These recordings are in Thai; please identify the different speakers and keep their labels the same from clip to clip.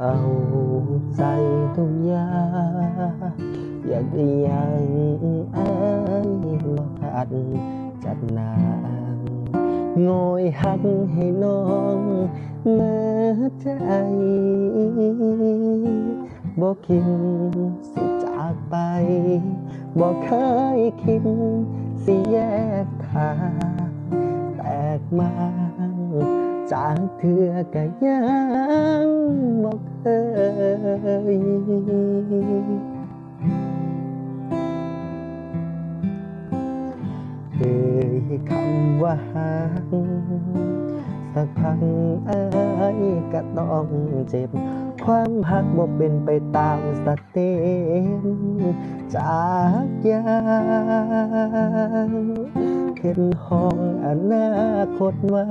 Speaker 1: เอาใจทุกอย่างอยากได้ยังอายบ่ขาดจัดนางโงยหักให้น้องเมื่อใจบ่คิดสิจากไปบ่เคยคิดสิแยกทางแตกมา จากเธอก็ยังบ่เคยเอ่ยคำว่าหักสักพักอายก็ต้องเจ็บ ความหักบ่เป็นไปตามสเต็ปจากยาง เห็นห้องอนาคตไว้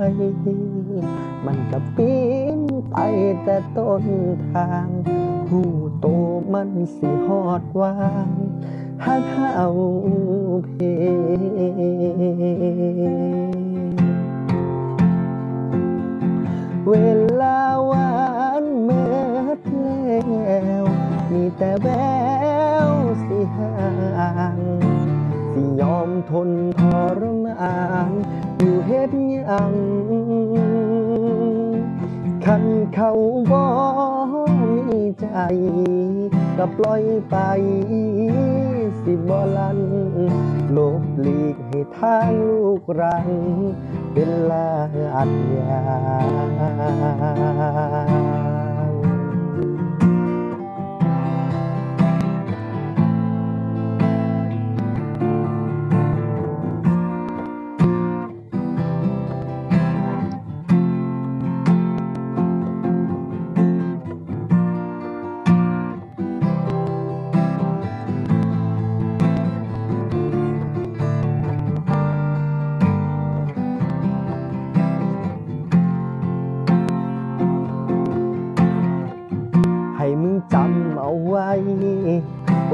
Speaker 1: มันก็ปีนไปแต่ต้นทาง หูโตมันสิฮอดวางหักเฮาเพเวลาหวานเมื่อแล้ว มีแต่แวว ทรมานอยู่เฮ็ดยัง คันเขาบ่มีใจก็ปล่อยไปสิบ่ลันหลบหลีกให้ทางลูกรัง เป็นลาอัดยา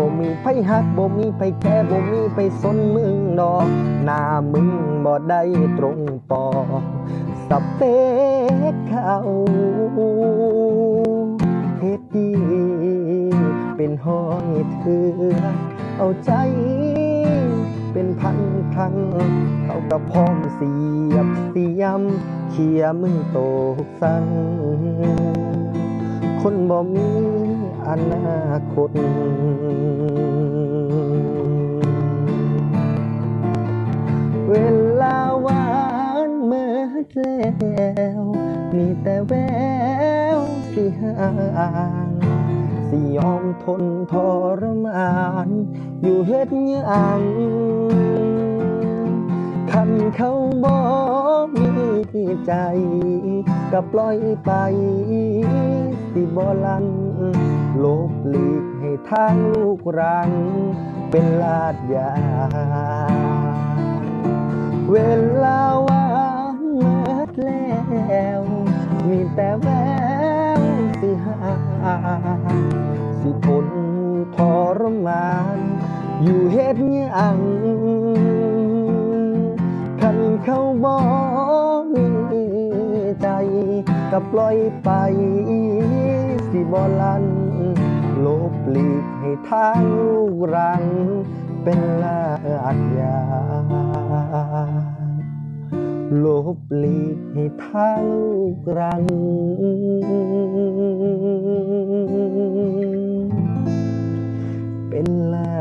Speaker 1: บ่มีไผหักบ่มีไผแค่บ่มีไผสนมึงดอกหน้ามึงบ่ได้ตรงปอกสเปคเขาเฮ็ดดีเป็นห้อยเถือเอาใจเป็นพันครั้ง เขาก็พร้อมเสียบเสียมเขี่ยมึงโตกสัง คนบ่มีอนาคตเวลาหวานเมื่อแล้วมีแต่แววสิห่างสิยอมทนทรมาน อยู่เฮ็ดยังคันเขาบ่ม ใจก็ปล่อยไปสิบ่ลันหลบหลีกให้ทางลูกรัง เป็นลาดยา เวลาหวานเมิดแล้ว มีแต่แววสิหา สิทนทรมาน อยู่เฮ็ดยังคันเข้าบ่มี ใจก็ปล่อยไป สิบ่ลันลบหลีกให้ทางลูกรัง เป็นลาดยาหลบหลีกให้ทางลูกรังเป็นลา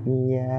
Speaker 1: ดยา